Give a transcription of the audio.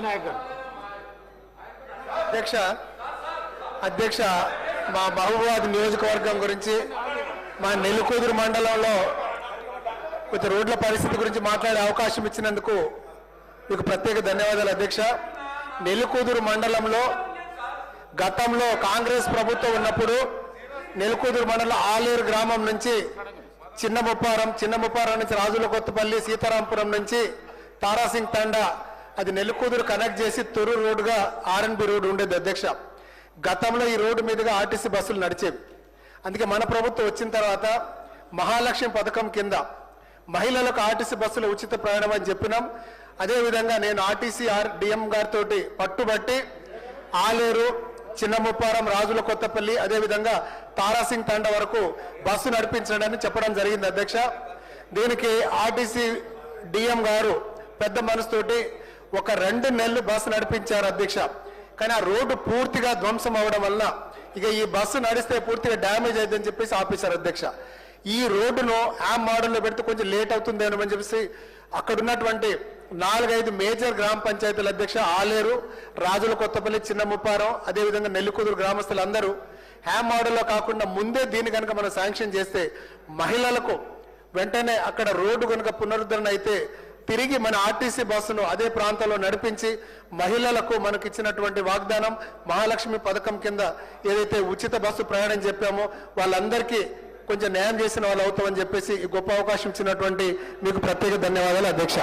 నాయక్ గారు అధ్యక్ష అధ్యక్ష మా మహబూబాద్ నియోజకవర్గం గురించి మా నెల్లికూదురు మండలంలో కొంత రోడ్ల పరిస్థితి గురించి మాట్లాడే అవకాశం ఇచ్చినందుకు మీకు ప్రత్యేక ధన్యవాదాలు అధ్యక్ష. నెల్లికూదురు మండలంలో గతంలో కాంగ్రెస్ ప్రభుత్వం ఉన్నప్పుడు నెల్లికూదురు మండలం ఆలేరు గ్రామం నుంచి చిన్న ముప్పారం చిన్న ముప్పారం నుంచి రాజుల కొత్తపల్లి సీతారాంపురం నుంచి తారాసింగ్ తండా అది నెల్లికూదురు కనెక్ట్ చేసి తొరు రోడ్డుగా ఆర్ఎన్బి రోడ్డు ఉండేది అధ్యక్ష. గతంలో ఈ రోడ్డు మీదుగా ఆర్టీసీ బస్సులు నడిచేవి. అందుకే మన ప్రభుత్వం వచ్చిన తర్వాత మహాలక్ష్మి పథకం కింద మహిళలకు ఆర్టీసీ బస్సులు ఉచిత ప్రయాణం అని చెప్పినాం. అదేవిధంగా నేను ఆర్టీసీ ఆర్ డిఎం గారితో పట్టుబట్టి ఆలేరు చిన్న ముప్పారం రాజుల కొత్తపల్లి అదేవిధంగా తారాసింగ్ తండ వరకు బస్సు నడిపించడాన్ని చెప్పడం జరిగింది అధ్యక్ష. దీనికి ఆర్టీసీ డిఎం గారు పెద్ద మనసుతోటి ఒక రెండు నెలలు బస్సు నడిపించారు అధ్యక్ష. కానీ ఆ రోడ్డు పూర్తిగా ధ్వంసం అవడం వల్ల ఇక ఈ బస్సు నడిస్తే పూర్తిగా డ్యామేజ్ అయిందని చెప్పేసి ఆపేశారు అధ్యక్ష. ఈ రోడ్డును ఆ మోడల్లో పెడితే కొంచెం లేట్ అవుతుంది అని చెప్పేసి అక్కడ ఉన్నటువంటి నాలుగైదు మేజర్ గ్రామ పంచాయతీల అధ్యక్ష ఆలేరు రాజుల కొత్తపల్లి చిన్న ముప్పారం అదేవిధంగా నెల్లికూదురు గ్రామస్తులందరూ హ్యామ్ మోడల్లో కాకుండా ముందే దీన్ని కనుక మనం శాంక్షన్ చేస్తే మహిళలకు వెంటనే అక్కడ రోడ్డు కనుక పునరుద్ధరణ అయితే తిరిగి మన ఆర్టీసీ బస్సును అదే ప్రాంతంలో నడిపించి మహిళలకు మనకు ఇచ్చినటువంటి వాగ్దానం మహాలక్ష్మి పథకం కింద ఏదైతే ఉచిత బస్సు ప్రయాణం చెప్పామో వాళ్ళందరికీ కొంచెం న్యాయం చేసిన వాళ్ళు అవుతామని చెప్పేసి ఈ గొప్ప అవకాశం ఇచ్చినటువంటి మీకు ప్రత్యేక ధన్యవాదాలు అధ్యక్ష.